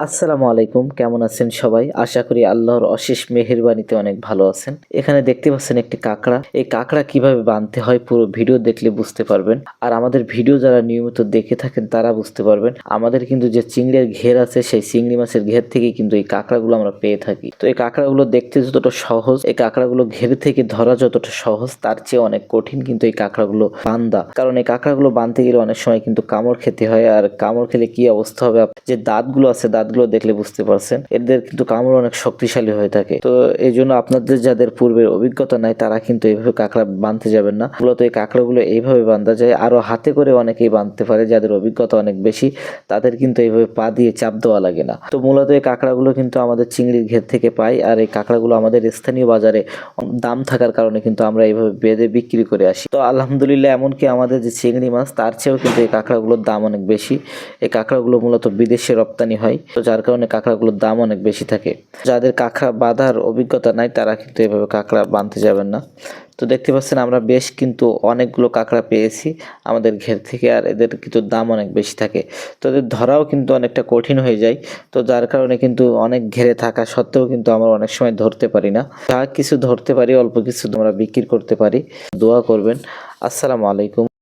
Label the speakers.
Speaker 1: আসসালামু আলাইকুম, কেমন আছেন সবাই? আশা করি আল্লাহর অশেষ মেহেরবানিতে অনেক ভালো আছেন। এখানে দেখতে পাচ্ছেন একটি কাঁকড়া। এই কাঁকড়া কীভাবে বাঁধতে হয় পুরো ভিডিও দেখলে বুঝতে পারবেন। আর আমাদের ভিডিও যারা নিয়মিত দেখে থাকেন তারা বুঝতে পারবেন, আমাদের কিন্তু যে চিংড়ির ঘের আছে, সেই চিংড়ি মাছের ঘের থেকেই কিন্তু এই কাঁকড়াগুলো আমরা পেয়ে থাকি। তো এই কাঁকড়াগুলো দেখতে যতটা সহজ, এই কাঁকড়াগুলো ঘের থেকে ধরা যতটা সহজ, তার চেয়ে অনেক কঠিন কিন্তু এই কাঁকড়াগুলো বান্দা। কারণ এই কাঁকড়াগুলো বাঁধতে গেলে অনেক সময় কিন্তু কামড় খেতে হয়। আর কামড় খেলে কি অবস্থা হবে? যে দাঁতগুলো আছে দাঁতগুলো দেখলে বুঝতে পারছেন। এদের কিন্তু কামড় অনেক শক্তিশালী হয়ে থাকে। তো এই জন্য আপনাদের যাদের পূর্বের অভিজ্ঞতা নাই, তারা কিন্তু এইভাবে কাঁকড়া বাঁধতে যাবেন না। মূলত এই কাঁকড়াগুলো এইভাবে বাঁধা যায়। আরও হাতে করে অনেকেই বাঁধতে পারে, যাদের অভিজ্ঞতা অনেক বেশি, তাদের কিন্তু এইভাবে পা দিয়ে চাপ দেওয়া লাগে না। তো মূলত এই কাঁকড়াগুলো কিন্তু আমাদের চিংড়ির ঘের থেকে পাই, আর এই কাঁকড়াগুলো আমাদের স্থানীয় বাজারে দাম থাকার কারণে কিন্তু আমরা এইভাবে বেঁধে বিক্রি করে আসি। তো আলহামদুলিল্লাহ, এমনকি আমাদের যে চিংড়ি মাছ, তার চেয়েও কিন্তু এই কাঁকড়াগুলোর দাম অনেক বেশি। এই কাঁকড়াগুলো মূলত বিদেশে রপ্তানি হয়। তো যার কারণে কাঁকড়াগুলোর দাম অনেক বেশি থাকে। যাদের কাঁকড়া বাঁধার অভিজ্ঞতা নাই, তারা কিন্তু এভাবে কাঁকড়া বাঁধতে যাবেন না। তো দেখতে পাচ্ছেন আমরা বেশ কিন্তু অনেকগুলো কাঁকড়া পেয়েছি আমাদের ঘের থেকে, আর এদের কিন্তু দাম অনেক বেশি থাকে। তো এদের ধরাও কিন্তু অনেকটা কঠিন হয়ে যায়। তো যার কারণে কিন্তু অনেক ঘেরে থাকা সত্ত্বেও কিন্তু আমরা অনেক সময় ধরতে পারি না। যা কিছু ধরতে পারি, অল্প কিছু আমরা বিক্রি করতে পারি। দোয়া করবেন। আসসালামু আলাইকুম।